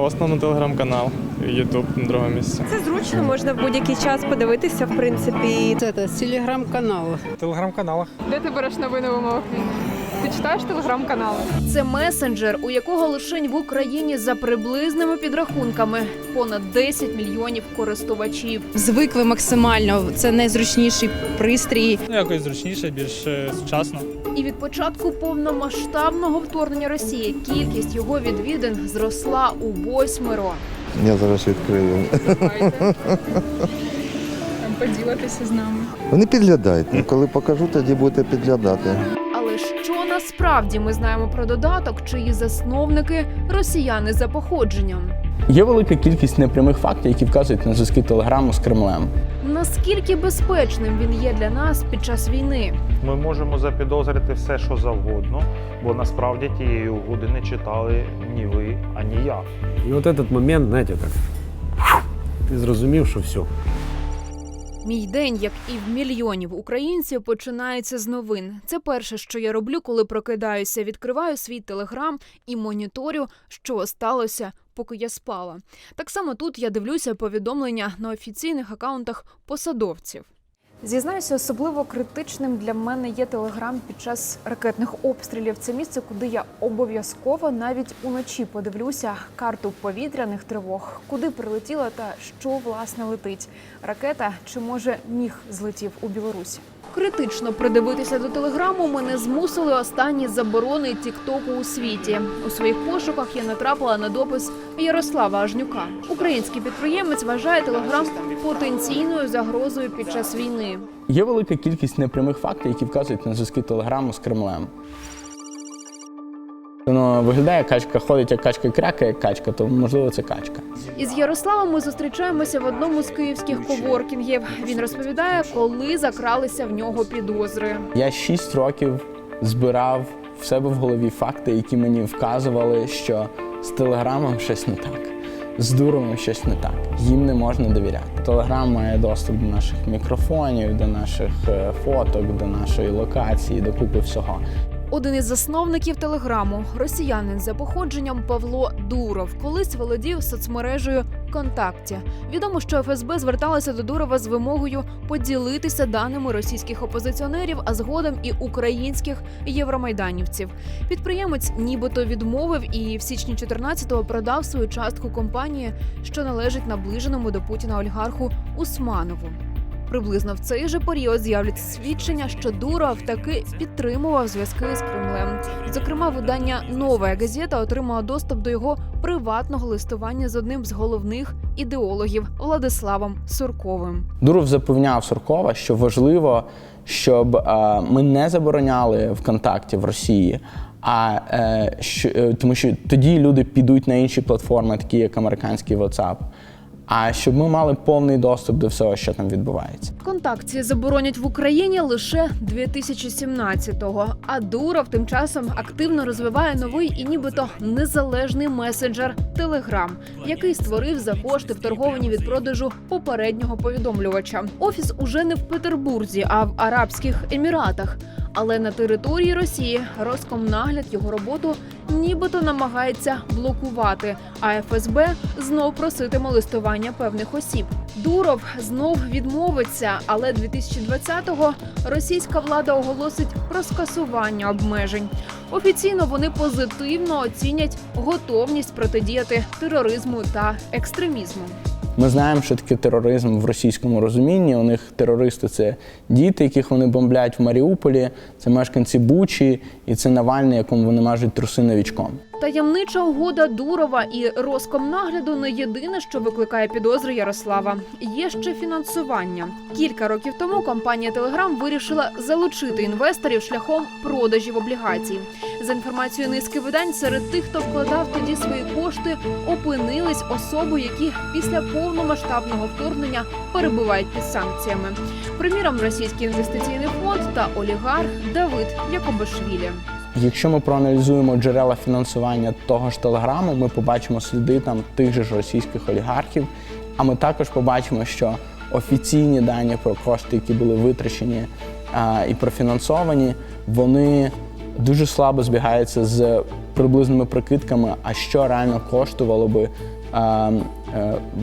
В основному телеграм-канал, Ютуб на другому місці. Це зручно, можна в будь-який час подивитися, в принципі. Це з телеграм-канала. телеграм-каналах. Де ти береш новини в умовах війни? Читаєш телеграм-канали? Це месенджер, у якого лише в Україні за приблизними підрахунками понад 10 мільйонів користувачів. Звикли максимально. Це найзручніший пристрій. Ну, якось зручніше, більш е, сучасно. І від початку повномасштабного вторгнення Росії кількість його відвідин зросла у восьмеро. Я зараз відкрию. Поділитися з нами. Вони підглядають. Ну, коли покажу, тоді будете підглядати. Насправді ми знаємо про додаток, чиї засновники росіяни за походженням? Є велика кількість непрямих фактів, які вказують на зв'язки Телеграму з Кремлем. Наскільки безпечним він є для нас під час війни? Ми можемо запідозрити все, що завгодно, бо насправді тієї угоди не читали ні ви, ані я. І от этот момент, знаєте, так. Ти зрозумів, що все. Мій день, як і в мільйонів українців, починається з новин. Це перше, що я роблю, коли прокидаюся. Відкриваю свій телеграм і моніторю, що сталося, поки я спала. Так само тут я дивлюся повідомлення на офіційних акаунтах посадовців. Зізнаюся, особливо критичним для мене є телеграм під час ракетних обстрілів. Це місце, куди я обов'язково навіть уночі подивлюся карту повітряних тривог, куди прилетіла та що власне летить. Ракета чи може міг злетів у Білорусі. Критично придивитися до телеграму мене змусили останні заборони Тіктоку у світі. У своїх пошуках я натрапила на допис Ярослава Ажнюка. Український підприємець вважає телеграм потенційною загрозою під час війни. Є велика кількість непрямих фактів, які вказують на зв'язки Телеграму з Кремлем. Воно виглядає, качка ходить, як качка крякає, як качка, то можливо це качка. Із Ярославом ми зустрічаємося в одному з київських коворкінгів. Він розповідає, коли закралися в нього підозри. Я 6 років збирав в себе в голові факти, які мені вказували, що з телеграмом щось не так, з дуровим щось не так. Їм не можна довіряти. Телеграм має доступ до наших мікрофонів, до наших е, фоток, до нашої локації, до купи всього. Один із засновників телеграму, росіянин за походженням Павло Дуров, колись володів соцмережею ВКонтакті. Відомо, що ФСБ зверталася до Дурова з вимогою поділитися даними російських опозиціонерів, а згодом і українських євромайданівців. Підприємець нібито відмовив і в січні 14-го продав свою частку компанії, що належить наближеному до Путіна олігарху Усманову. Приблизно в цей же період з'являться свідчення, що Дуров таки підтримував зв'язки з Кремлем. Зокрема, видання Нова газета отримала доступ до його приватного листування з одним з головних ідеологів Владиславом Сурковим. Дуров запевняв Суркова, що важливо, щоб е, ми не забороняли ВКонтакті в Росії. А е, що, е, тому що тоді люди підуть на інші платформи, такі як американський WhatsApp. А щоб ми мали повний доступ до всього, що там відбувається. Контакції заборонять в Україні лише 2017-го. А Дуров тим часом активно розвиває новий і нібито незалежний месенджер Телеграм, який створив за кошти вторговані від продажу попереднього повідомлювача. Офіс уже не в Петербурзі, а в Арабських Еміратах. Але на території Росії Роскомнагляд його роботу нібито намагається блокувати. А ФСБ знов проситиме листування певних осіб. Дуров знов відмовиться, але 2020-го російська влада оголосить про скасування обмежень. Офіційно вони позитивно оцінять готовність протидіяти тероризму та екстремізму. Ми знаємо, що таке тероризм в російському розумінні. У них терористи це діти, яких вони бомблять в Маріуполі, це мешканці Бучі, і це Навальний, якому вони мажуть труси новічком. Таємнича угода Дурова і Роскомнагляду не єдине, що викликає підозри Ярослава. Є ще фінансування. Кілька років тому компанія Телеграм вирішила залучити інвесторів шляхом продажів облігацій. За інформацією низки видань, серед тих, хто вкладав тоді свої кошти, опинились особи, які після повномасштабного вторгнення перебувають під санкціями. Приміром, російський інвестиційний фонд та олігарх Давид Якобашвілі. Якщо ми проаналізуємо джерела фінансування того ж телеграму, ми побачимо сліди там тих же ж російських олігархів. А ми також побачимо, що офіційні дані про кошти, які були витрачені а, і профінансовані, вони дуже слабо збігається з приблизними прикидками, а що реально коштувало би е,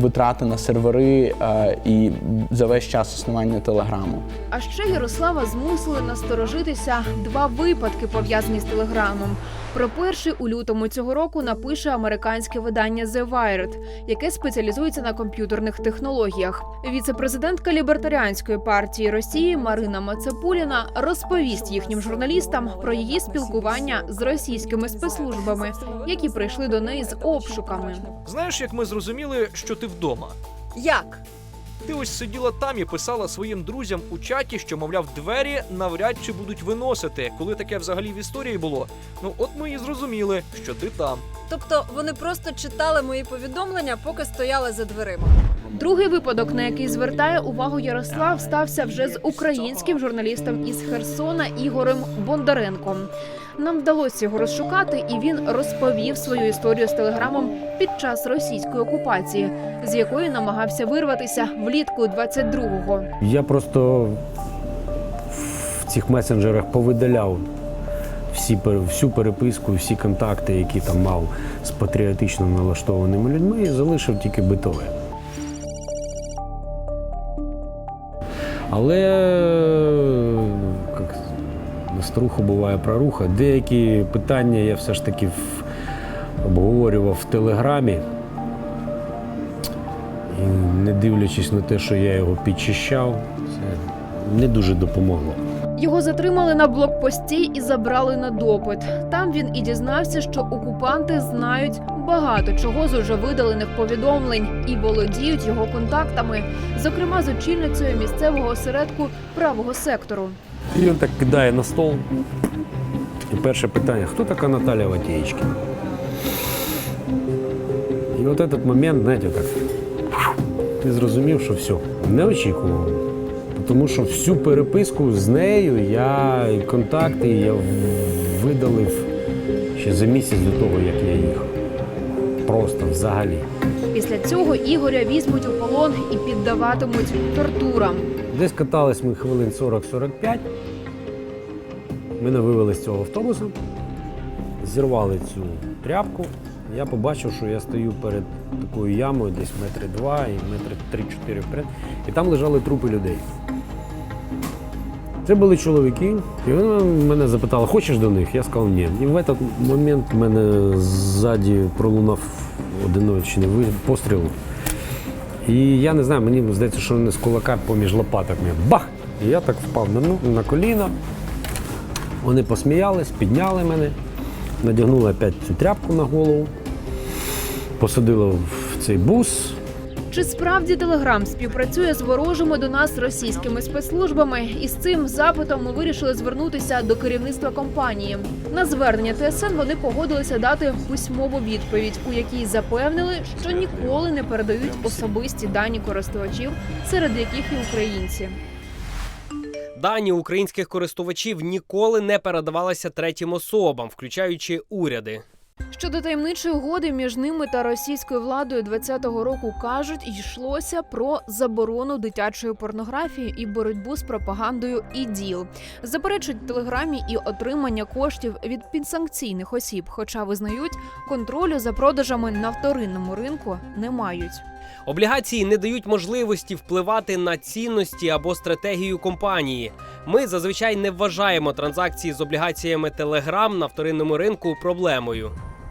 витрати на сервери е, і за весь час існування телеграму. А ще Ярослава змусили насторожитися два випадки, пов'язані з телеграмом. Про перший у лютому цього року напише американське видання The Wired, яке спеціалізується на комп'ютерних технологіях. Віце-президентка лібертаріанської партії Росії Марина Мацепуліна розповість їхнім журналістам про її спілкування з російськими спецслужбами, які прийшли до неї з обшуками. Знаєш, як ми зрозуміли, що ти вдома? Як? Ти ось сиділа там і писала своїм друзям у чаті, що, мовляв, двері навряд чи будуть виносити, коли таке взагалі в історії було. Ну от ми і зрозуміли, що ти там. Тобто вони просто читали мої повідомлення, поки стояли за дверима. Другий випадок, на який звертає увагу Ярослав, стався вже з українським журналістом із Херсона Ігорем Бондаренком. Нам вдалося його розшукати, і він розповів свою історію з телеграмом під час російської окупації, з якої намагався вирватися влітку 22-го. Я просто в цих месенджерах повидаляв всі, всю переписку, всі контакти, які там мав з патріотично налаштованими людьми, і залишив тільки битове. Але на старуху буває проруха. Деякі питання я все ж таки обговорював в Телеграмі. І не дивлячись на те, що я його підчищав, це не дуже допомогло. Його затримали на блокпості і забрали на допит. Там він і дізнався, що окупанти знають багато чого з уже видалених повідомлень і володіють його контактами, зокрема з очільницею місцевого осередку правого сектору. І він так кидає на стол. І перше питання: хто така Наталя Ватєєчкіна? І от этот момент, знаєте, так, ти зрозумів, що все, не очікував. Тому що всю переписку з нею я і контакти я видалив ще за місяць до того, як я їхав. Просто взагалі. Після цього Ігоря візьмуть у полон і піддаватимуть тортурам. Десь катались ми хвилин 40-45. Мене вивели з цього автобуса, зірвали цю тряпку. Я побачив, що я стою перед такою ямою, десь метри два і метри три-чотири вперед. І там лежали трупи людей. Це були чоловіки, і вони мене запитали, хочеш до них? Я сказав, ні. І в цей момент в мене ззаді пролунав одиночний постріл. І я не знаю, мені здається, що вони з кулака поміж лопаток бах! І я так впав на, ну- на коліна. Вони посміялись, підняли мене, надягнули опять цю тряпку на голову, посадили в цей бус. Чи справді Телеграм співпрацює з ворожими до нас російськими спецслужбами? І з цим запитом ми вирішили звернутися до керівництва компанії. На звернення ТСН вони погодилися дати письмову відповідь, у якій запевнили, що ніколи не передають особисті дані користувачів, серед яких і українці. Дані українських користувачів ніколи не передавалися третім особам, включаючи уряди. Щодо таємничої угоди між ними та російською владою 20-го року кажуть, йшлося про заборону дитячої порнографії і боротьбу з пропагандою і діл. Заперечують телеграмі і отримання коштів від підсанкційних осіб, хоча визнають, контролю за продажами на вторинному ринку не мають. Облігації не дають можливості впливати на цінності або стратегію компанії. Ми зазвичай не вважаємо транзакції з облігаціями Telegram на вторинному ринку проблемою.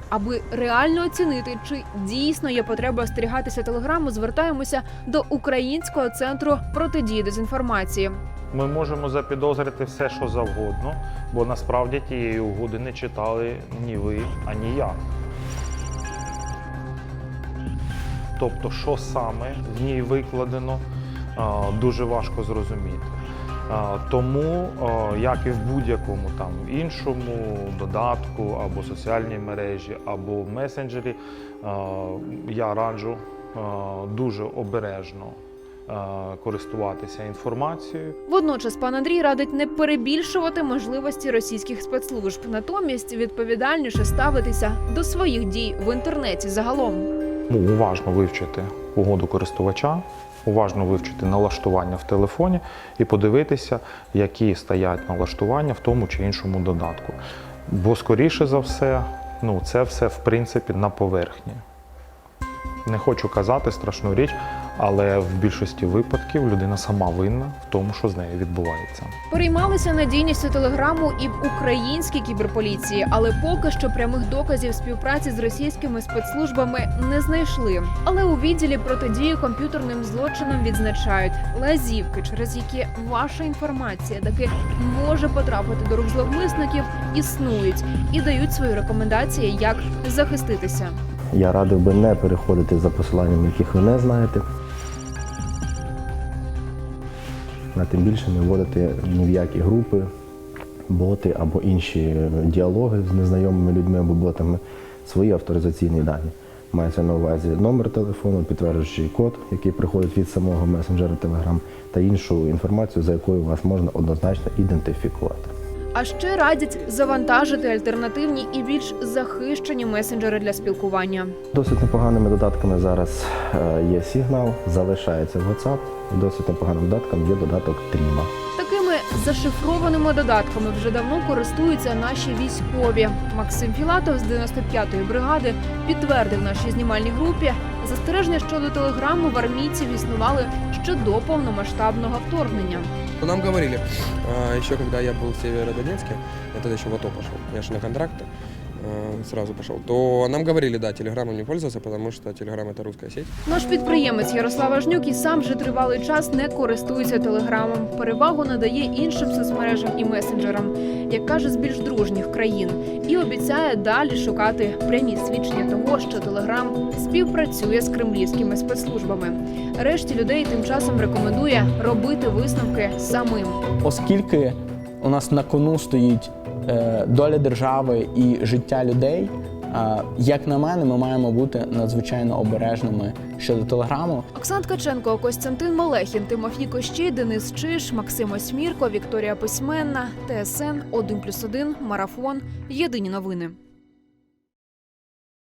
Аби реально оцінити, чи дійсно є потреба остерігатися телеграму, звертаємося до українського центру протидії дезінформації. Ми можемо запідозрити все, що завгодно, бо насправді тієї угоди не читали ні ви, ані я. Тобто, що саме в ній викладено, дуже важко зрозуміти. Тому, як і в будь-якому там іншому додатку або соціальній мережі, або в месенджері, я раджу дуже обережно користуватися інформацією. Водночас пан Андрій радить не перебільшувати можливості російських спецслужб, натомість відповідальніше ставитися до своїх дій в інтернеті загалом. ну, уважно вивчити угоду користувача, уважно вивчити налаштування в телефоні і подивитися, які стоять налаштування в тому чи іншому додатку. Бо, скоріше за все, Ну, це все в принципі на поверхні. Не хочу казати страшну річ, але в більшості випадків людина сама винна в тому, що з нею відбувається. Переймалися надійністю телеграму і в українській кіберполіції, але поки що прямих доказів співпраці з російськими спецслужбами не знайшли. Але у відділі протидії комп'ютерним злочинам відзначають лазівки, через які ваша інформація таки може потрапити до рук зловмисників, існують і дають свої рекомендації, як захиститися. Я радив би не переходити за посиланнями, яких ви не знаєте. А тим більше не вводити ні в які групи, боти або інші е, діалоги з незнайомими людьми або ботами свої авторизаційні дані. Мається на увазі номер телефону, підтверджуючий код, який приходить від самого месенджера Telegram, та іншу інформацію, за якою вас можна однозначно ідентифікувати. А ще радять завантажити альтернативні і більш захищені месенджери для спілкування. Досить непоганими додатками зараз е, є сигнал, залишається WhatsApp. Досить непоганим додатком є додаток Тріма. Такими зашифрованими додатками вже давно користуються наші військові. Максим Філатов з 95-ї бригади підтвердив нашій знімальній групі застереження щодо телеграму в армійців існували ще до повномасштабного вторгнення. Нам говорили, що коли я був в Северодонецке, я тоді ще в АТО пішов, я ж на контракт а, сразу пошел, то нам говорили, да, телеграммом не пользоваться, потому что телеграм это русская сеть. Наш підприємець Ярослав Ажнюк і сам вже тривалий час не користується телеграмом. Перевагу надає іншим соцмережам і месенджерам, як каже з більш дружніх країн, і обіцяє далі шукати прямі свідчення того, що телеграм співпрацює з кремлівськими спецслужбами. Решті людей тим часом рекомендує робити висновки самим. Оскільки у нас на кону стоїть доля держави і життя людей, е, як на мене, ми маємо бути надзвичайно обережними щодо телеграму. Оксан Ткаченко, Костянтин Малехін, Тимофій Кощій, Денис Чиш, Максим Осьмірко, Вікторія Письменна, ТСН 1+,1, Марафон. Єдині новини.